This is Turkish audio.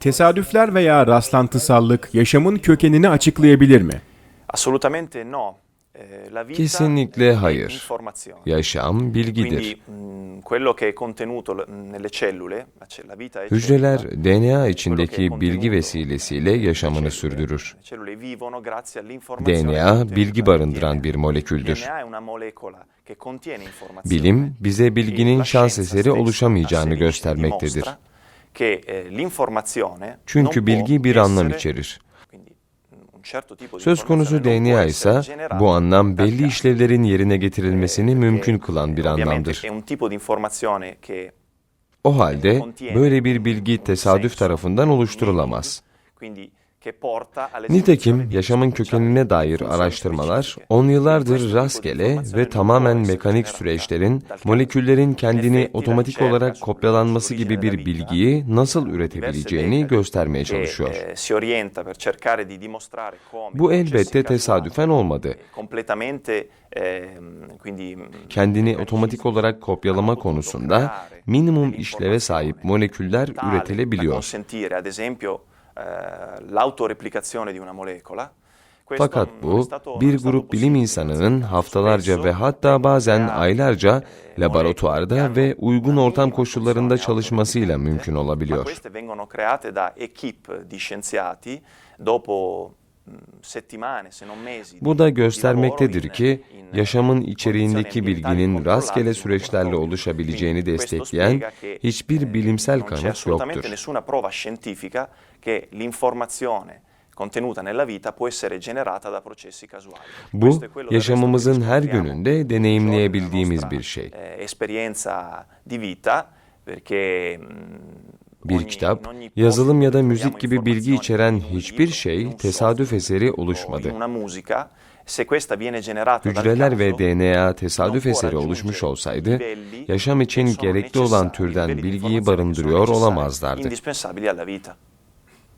Tesadüfler veya rastlantısallık yaşamın kökenini açıklayabilir mi? Eh, Kesinlikle hayır. Yaşam bilgidir. È Hücreler DNA içindeki bilgi vesilesiyle yaşamını sürdürür. DNA bilgi barındıran bir moleküldür. Bilim bize bilginin şans eseri oluşamayacağını göstermektedir. Çünkü non bilgi bir anlam içerir. Söz konusu DNA ise bu anlam belli işlevlerin yerine getirilmesini Perché, mümkün kılan bir eh, anlamdır. O halde böyle bir bilgi tesadüf tarafından oluşturulamaz. Nitekim yaşamın kökenine dair araştırmalar on yıllardır rastgele ve tamamen mekanik süreçlerin moleküllerin kendini otomatik olarak kopyalanması gibi bir bilgiyi nasıl üretebileceğini göstermeye çalışıyor. Bu elbette tesadüfen olmadı. Ehm, quindi Kendini otomatik olarak kopyalama konusunda minimum işleve sahip moleküller üretilebiliyor. Eh, l'autoreplicazione di una molecola. Fakat bu bir grup bilim insanının haftalarca ve hatta bazen creare, aylarca eh, laboratuvarda ve uygun ortam koşullarında çalışmasıyla mümkün olabiliyor. Mesi Bu da göstermektedir ki yaşamın içeriğindeki bilginin rastgele süreçlerle oluşabileceğini destekleyen hiçbir eh, bilimsel kanıt yoktur. Bu yaşamımızın her gününde deneyimleyebildiğimiz bir şey. Bir kitap, yazılım ya da müzik gibi bilgi içeren hiçbir şey tesadüf eseri oluşmadı. Hücreler ve DNA tesadüf eseri oluşmuş olsaydı, yaşam için gerekli olan türden bilgiyi barındırıyor olamazlardı.